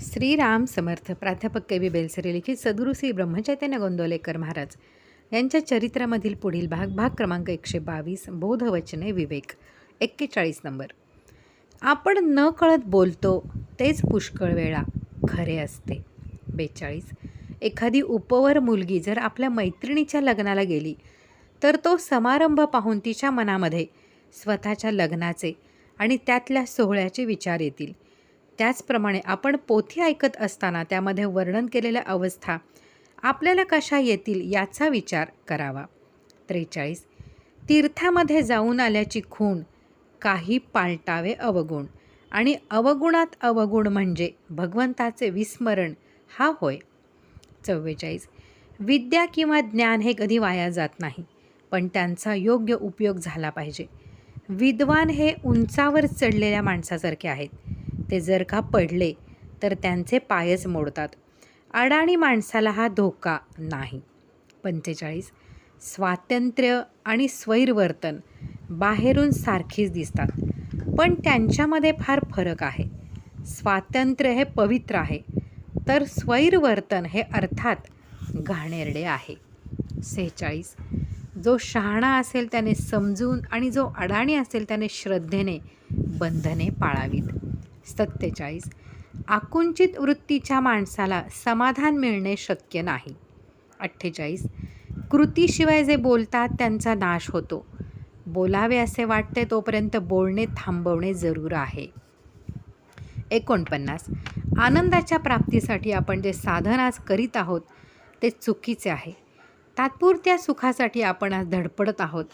श्रीराम समर्थ प्राध्यापक के बी बेलसरे लिखित सद्गुरू श्री ब्रह्मचैतन्य गोंदवलेकर महाराज. यांच्या चरित्रामधील पुढील भाग भाग क्रमांक एकशे बावीस बोधवचने विवेक एक्केचाळीस नंबर. आपण न कळत बोलतो तेच पुष्कळ वेळा खरे असते. बेचाळीस. एखादी उपवर मुलगी जर आपल्या मैत्रिणीच्या लग्नाला गेली तर तो समारंभ पाहून तिच्या मनामध्ये स्वतःच्या लग्नाचे आणि त्यातल्या सोहळ्याचे विचार येतील. त्याचप्रमाणे आपण पोथी ऐकत असताना त्यामध्ये वर्णन केलेल्या अवस्था आपल्याला कशा येतील याचा विचार करावा. त्रेचाळीस. तीर्थामध्ये जाऊन आल्याची खूण काही पालटावे अवगुण आणि अवगुणात अवगुण म्हणजे भगवंताचे विस्मरण हा होय. चव्वेचाळीस. विद्या किंवा ज्ञान हे कधी वाया जात नाही पण त्यांचा योग्य उपयोग झाला पाहिजे. विद्वान हे उंचावर चढलेल्या माणसासारखे आहेत. ते जर का पडले तर त्यांचे पायच मोडतात. अडाणी माणसाला हा धोका नाही. पंचेचाळीस. स्वातंत्र्य आणि स्वैरवर्तन बाहेरून सारखीच दिसतात. पण त्यांच्यामध्ये फार फरक आहे. स्वातंत्र्य हे पवित्र आहे तर स्वैरवर्तन हे अर्थात घाणेरडे आहे. सेहेचाळीस. जो शहाणा असेल त्याने समजून आणि जो अडाणी असेल त्याने श्रद्धेने बंधने पाळावीत. सत्तेचाळीस. आकुंचित वृत्तीच्या माणसाला समाधान मिळणे शक्य नाही. अठ्ठेचाळीस. कृतीशिवाय जे बोलतात त्यांचा नाश होतो. बोलावे असे वाटते तोपर्यंत बोलणे थांबवणे जरूर आहे. एकोणपन्नास. आनंदाच्या प्राप्तीसाठी आपण जे साधन आज करीत आहोत ते चुकीचे आहे. तात्पुरत्या सुखासाठी आपण आज धडपडत आहोत.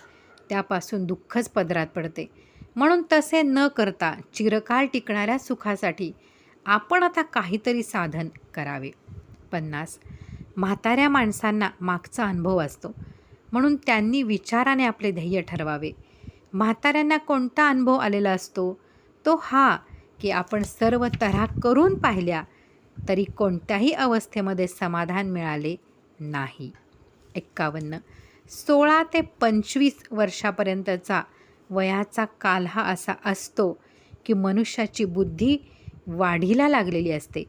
त्यापासून दुःखच पदरात पडते. म्हणून तसे न करता चिरकाल टिकणाऱ्या सुखासाठी आपण आता काहीतरी साधन करावे. पन्नास. म्हाताऱ्या माणसांना मागचा अनुभव असतो. म्हणून त्यांनी विचाराने आपले ध्येय ठरवावे. म्हाताऱ्यांना कोणता अनुभव आलेला असतो? तो हा की आपण सर्व तऱ्हा करून पाहिल्या तरी कोणत्याही अवस्थेमध्ये समाधान मिळाले नाही. एक्कावन्न. सोळा ते पंचवीस वर्षापर्यंतचा वयाचा काल हा असा असतो की मनुष्याची बुद्धी वाढीला लागलेली असते.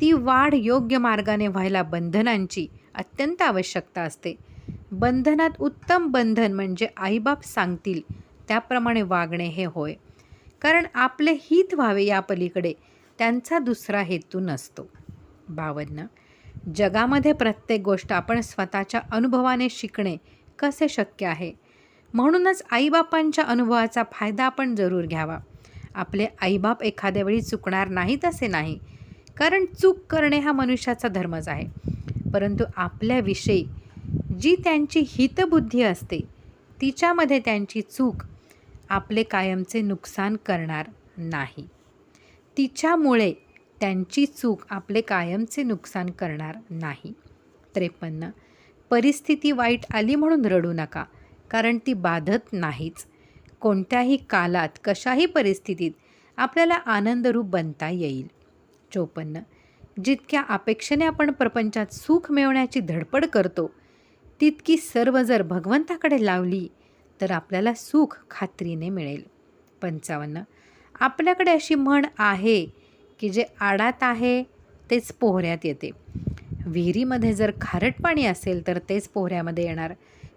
ती वाढ योग्य मार्गाने व्हायला बंधनांची अत्यंत आवश्यकता असते. बंधनात उत्तम बंधन म्हणजे आईबाप सांगतील त्याप्रमाणे वागणे हे होय. कारण आपले हित व्हावे या पलीकडे त्यांचा दुसरा हेतू नसतो. बावन्न. जगामध्ये प्रत्येक गोष्ट आपण स्वतःच्या अनुभवाने शिकणे कसे शक्य आहे? म्हणूनच आईबापांच्या अनुभवाचा फायदा आपण जरूर घ्यावा. आपले आईबाप एखाद्या वेळी चुकणार नाहीत असे नाही. कारण चूक करणे हा मनुष्याचा धर्मच आहे. परंतु आपल्याविषयी जी त्यांची हितबुद्धी असते तिच्यामध्ये त्यांची चूक आपले कायमचे नुकसान करणार नाही. तिच्यामुळे त्यांची चूक आपले कायमचे नुकसान करणार नाही. त्रेपन्न. परिस्थिती वाईट आली म्हणून रडू नका. कारण ती बाधत नाहीच. कोणत्याही कालात कशाही परिस्थितीत आपल्याला आनंदरूप बनता येईल. चोपन्न. जितक्या अपेक्षेने आपण प्रपंचात सुख मिळवण्याची धडपड करतो तितकी सर्व जर भगवंताकडे लावली तर आपल्याला सुख खात्रीने मिळेल. पंचावन्न. आपल्याकडे अशी म्हण आहे की जे आडात आहे तेच पोहऱ्यात येते. विहिरीमध्ये जर खारट पाणी असेल तर तेच पोहऱ्यामध्ये येणार.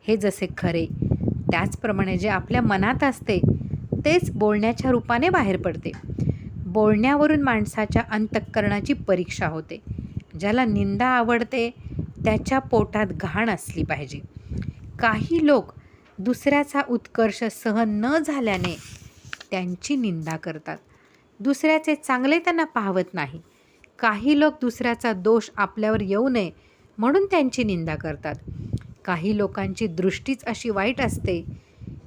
हे जसे खरे त्याचप्रमाणे जे आपल्या मनात असते तेच बोलण्याच्या रूपाने बाहेर पडते. बोलण्यावरून माणसाच्या अंतःकरणाची परीक्षा होते. ज्याला निंदा आवडते त्याच्या पोटात घाण असली पाहिजे. काही लोक दुसऱ्याचा उत्कर्ष सहन न झाल्याने त्यांची निंदा करतात. दुसऱ्याचे चांगले त्यांना पाहवत नाही. काही लोक दुसऱ्याचा दोष आपल्यावर येऊ नये म्हणून त्यांची निंदा करतात. काही लोकांची दृष्टीच अशी वाईट असते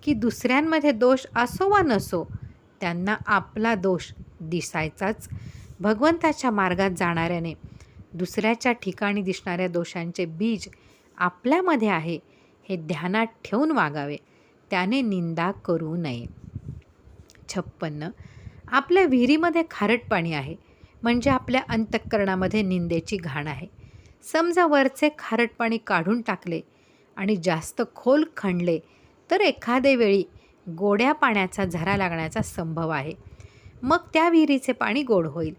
की दुसऱ्यांमध्ये दोष असो वा नसो त्यांना आपला दोष दिसायचाच. भगवंताच्या मार्गात जाणाऱ्याने दुसऱ्याच्या ठिकाणी दिसणाऱ्या दोषांचे बीज आपल्यामध्ये आहे हे ध्यानात ठेवून वागावे. त्याने निंदा करू नये. छप्पन्न. आपल्या विहिरीमध्ये खारट पाणी आहे म्हणजे आपल्या अंतःकरणामध्ये निंदेची घाण आहे. समजा वरचे खारट पाणी काढून टाकले आणि जास्त खोल खणले तर एखादे वेळी गोड्या पाण्याचा झरा लागण्याचा संभव आहे. मग त्या विहिरीचे पाणी गोड होईल.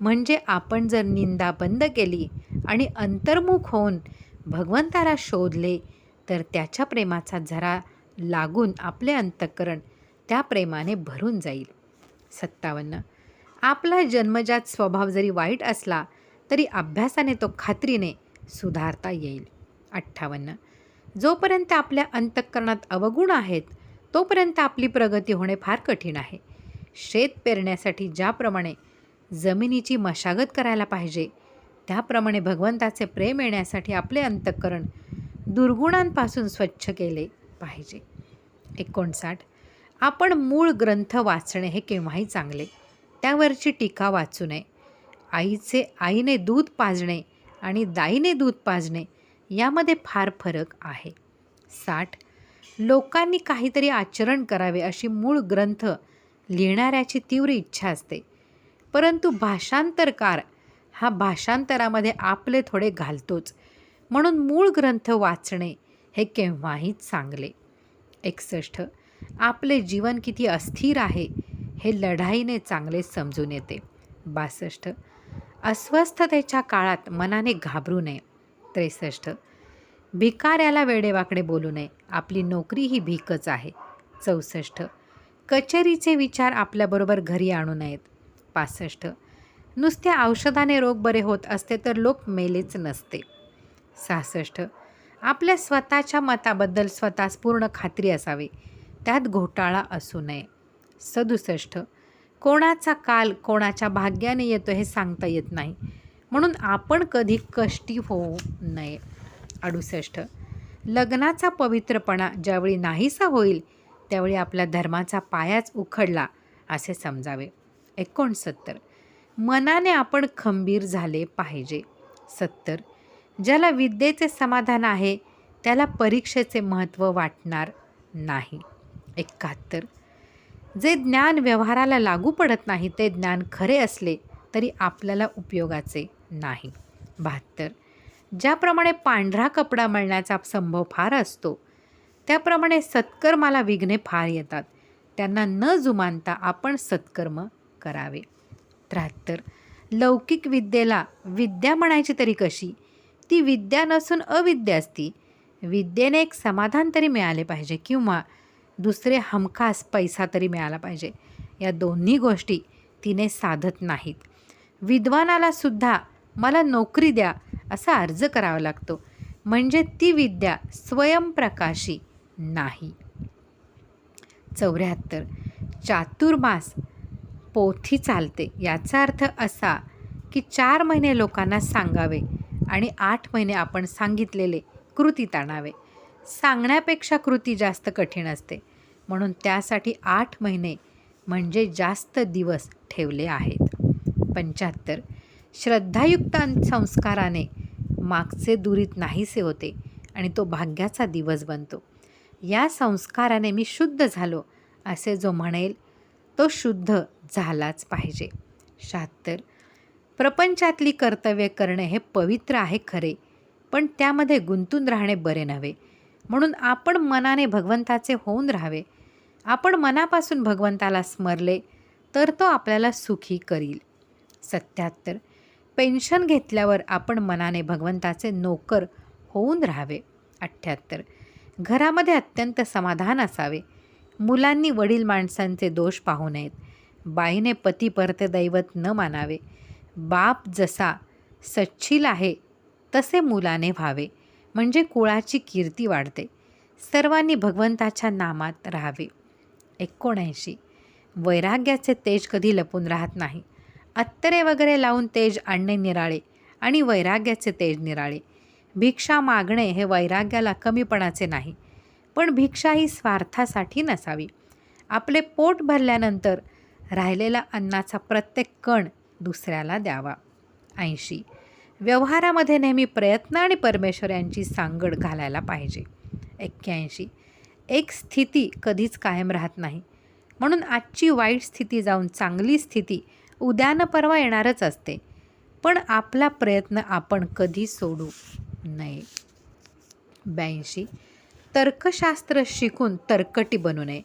म्हणजे आपण जर निंदा बंद केली आणि अंतर्मुख होऊन भगवंताला शोधले तर त्याच्या प्रेमाचा झरा लागून आपले अंतःकरण त्या प्रेमाने भरून जाईल. सत्तावन्न. आपला जन्मजात स्वभाव जरी वाईट असला तरी अभ्यासाने तो खात्रीने सुधारता येईल. अठ्ठावन्न. जोपर्यंत आपल्या अंतःकरणात अवगुण आहेत तोपर्यंत आपली प्रगती होणे फार कठीण आहे. शेत पेरण्यासाठी ज्याप्रमाणे जमिनीची मशागत करायला पाहिजे त्याप्रमाणे भगवंताचे प्रेम येण्यासाठी आपले अंतःकरण दुर्गुणांपासून स्वच्छ केले पाहिजे. एकोणसाठ. आपण मूळ ग्रंथ वाचणे हे केव्हाही चांगले. त्यावरची टीका वाचू नये. आईचे आईने दूध पाजणे आणि दाईने दूध पाजणे यामध्ये फार फरक आहे. साठ. लोकांनी काहीतरी आचरण करावे अशी मूळ ग्रंथ लिहिणाऱ्याची तीव्र इच्छा असते. परंतु भाषांतरकार हा भाषांतरामध्ये आपले थोडे घालतोच. म्हणून मूळ ग्रंथ वाचणे हे केव्हाही चांगले. एकसष्ट आपले जीवन किती अस्थिर आहे हे लढाईने चांगले समजून येते. बासष्ट. अस्वस्थतेच्या काळात मनाने घाबरू नये. त्रेसष्ट. भिकाऱ्याला वेडेवाकडे बोलू नये. आपली नोकरी ही भीकच आहे. चौसष्ट. कचेरीचे विचार आपल्याबरोबर घरी आणू नयेत. पासष्ट. नुसत्या औषधाने रोग बरे होत असते तर लोक मेलेच नसते. सहासष्ट. आपल्या स्वतःच्या मताबद्दल स्वतःस पूर्ण खात्री असावी. त्यात घोटाळा असू नये. सदुसष्ट. कोणाचा काल कोणाच्या भाग्याने येतो हे सांगता येत नाही. म्हणून आपण कधी कष्टी होऊ नये. अडुसष्ट. लग्नाचा पवित्रपणा ज्यावेळी नाहीसा होईल त्यावेळी आपल्या धर्माचा पायाच उखडला असे समजावे. एकोणसत्तर. मनाने आपण खंबीर झाले पाहिजे. सत्तर. ज्याला विद्येचे समाधान आहे त्याला परीक्षेचे महत्त्व वाटणार नाही. एकाहत्तर. जे ज्ञान व्यवहाराला लागू पडत नाही ते ज्ञान खरे असले तरी आपल्याला उपयोगाचे. नाही. बहात्तर. ज्याप्रमाणे पांढरा कपडा मळण्याचा संभव फार असतो त्याप्रमाणे सत्कर्माला विघ्ने फार येतात. त्यांना न जुमानता आपण सत्कर्म करावे. त्र्याहत्तर. लौकिक विद्येला विद्या म्हणायची तरी कशी? ती विद्या नसून अविद्या असती. विद्येने एक समाधान तरी मिळाले पाहिजे किंवा दुसरे हमखास पैसा तरी मिळाला पाहिजे. या दोन्ही गोष्टी तिने साधत नाहीत. विद्वानाला सुद्धा मला नोकरी द्या असा अर्ज करावा लागतो. म्हणजे ती विद्या स्वयंप्रकाशी नाही. चौऱ्याहत्तर. चातुर्मास पोथी चालते. याचा अर्थ असा की चार महिने लोकांना सांगावे आणि आठ महिने आपण सांगितलेले कृतीत आणावे सांगण्यापेक्षा कृती जास्त कठीण असते. म्हणून त्यासाठी आठ महिने म्हणजे जास्त दिवस ठेवले आहेत. पंच्याहत्तर. श्रद्धायुक्त संस्काराने मागचे दुरीत नाहीसे होते आणि तो भाग्याचा दिवस बनतो. या संस्काराने मी शुद्ध झालो असे जो म्हणेल तो शुद्ध झालाच पाहिजे. शहात्तर प्रपंचातली कर्तव्य करणे हे पवित्र आहे खरे पण त्यामध्ये गुंतून राहणे बरे नव्हे. म्हणून आपण मनाने भगवंताचे होऊन राहावे. आपण मनापासून भगवंताला स्मरले तर तो आपल्याला सुखी करील. सत्याहत्तर पेन्शन घेतल्यावर आपण मनाने भगवंताचे नोकर होऊन राहावे. अठ्ठ्याहत्तर. घरामध्ये अत्यंत समाधान असावे. मुलांनी वडील माणसांचे दोष पाहू नयेत. बाईने पती परते दैवत न मानावे. बाप जसा सच्छील आहे तसे मुलाने व्हावे. म्हणजे कुळाची कीर्ती वाढते. सर्वांनी भगवंताच्या नामात राहावे. एकोणऐंशी. वैराग्याचे तेज कधी लपून राहत नाही. अत्तरे वगैरे लावून तेज आणणे निराळे आणि वैराग्याचे तेज निराळे. भिक्षा मागणे हे वैराग्याला कमीपणाचे नाही पण भिक्षा ही स्वार्थासाठी नसावी. आपले पोट भरल्यानंतर राहिलेला अन्नाचा प्रत्येक कण दुसऱ्याला द्यावा. ऐंशी. व्यवहारामध्ये नेहमी प्रयत्न आणि परमेश्वर यांची सांगड घालायला पाहिजे. एक्क्याऐंशी. एक स्थिती कधीच कायम राहत नाही. म्हणून आजची वाईट स्थिती जाऊन चांगली स्थिती उद्यानं परवा येणारच असते. पण आपला प्रयत्न आपण कधी सोडू नये. ब्याऐंशी. तर्कशास्त्र शिकून तर्कटी बनू नये.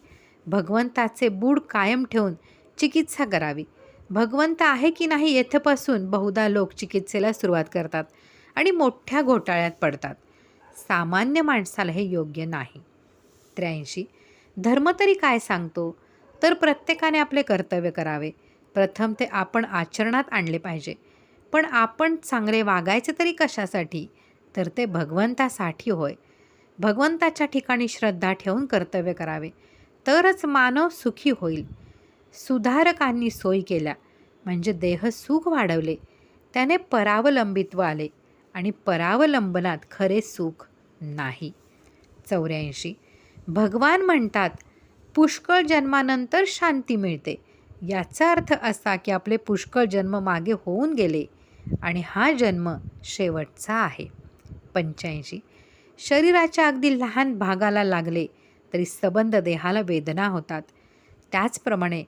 भगवंताचे बूड कायम ठेवून चिकित्सा करावी. भगवंत आहे की नाही येथपासून बहुधा लोक चिकित्सेला सुरुवात करतात आणि मोठ्या घोटाळ्यात पडतात. सामान्य माणसाला हे योग्य नाही. त्र्याऐंशी. धर्म तरी काय सांगतो? तर प्रत्येकाने आपले कर्तव्य करावे. प्रथम ते आपण आचरणात आणले पाहिजे. पण आपण चांगले वागायचे तरी कशासाठी? तर ते भगवंतासाठी होय. भगवंताच्या ठिकाणी श्रद्धा ठेवून कर्तव्य करावे. तरच मानव सुखी होईल. सुधारकांनी सोय केल्या. म्हणजे देह सुख वाढवले. त्याने परावलंबित्व आले. आणि परावलंबनात खरे सुख नाही. चौऱ्याऐंशी. भगवान म्हणतात पुष्कळ जन्मानंतर शांती मिळते. याचा अर्थ असा की आपले पुष्कळ जन्म मागे होऊन गेले आणि हा जन्म शेवटचा आहे. पंच्याऐंशी. शरीराच्या अगदी लहान भागाला लागले तरी सबंध देहाला वेदना होतात. त्याचप्रमाणे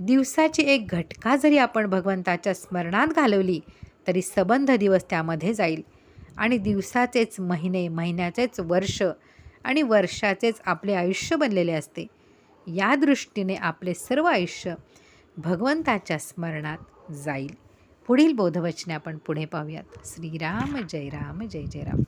दिवसाची एक घटका जरी आपण भगवंताच्या स्मरणात घालवली तरी सबंध दिवस त्यामध्ये जाईल आणि दिवसाचेच महिने महिन्याचेच वर्ष आणि वर्षाचेच आपले आयुष्य बनलेले असते. या दृष्टीने आपले सर्व आयुष्य भगवंताच्या स्मरणात जाईल. पुढील बोधवचने आपण पुढे पाहूयात. श्रीराम जय राम जय जय राम.